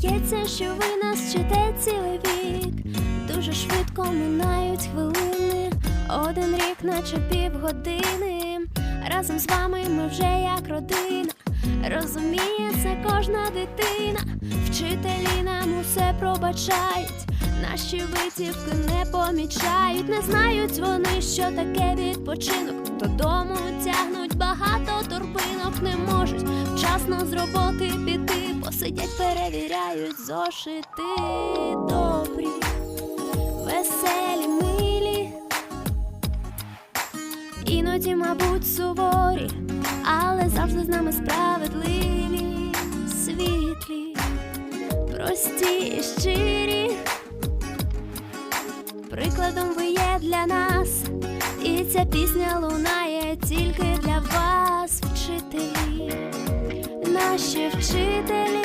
здається, що ви нас вчите цілий вік. Дуже швидко минають хвилини, один рік, наче півгодини. Разом з вами ми вже як родина. Розуміє це кожна дитина. Вчителі нам усе пробачають. Наші витівки не помічають, не знають вони, що таке відпочинок. Додому тягнуть багато торбинок, не можуть вчасно з роботи піти, перевіряють зошити добрі, веселі, милі, іноді, мабуть, суворі, але завжди з нами справедливі, світлі, прості і щирі. Прикладом ви є для нас, і ця пісня лунає тільки для вас, вчителі, наші вчителі.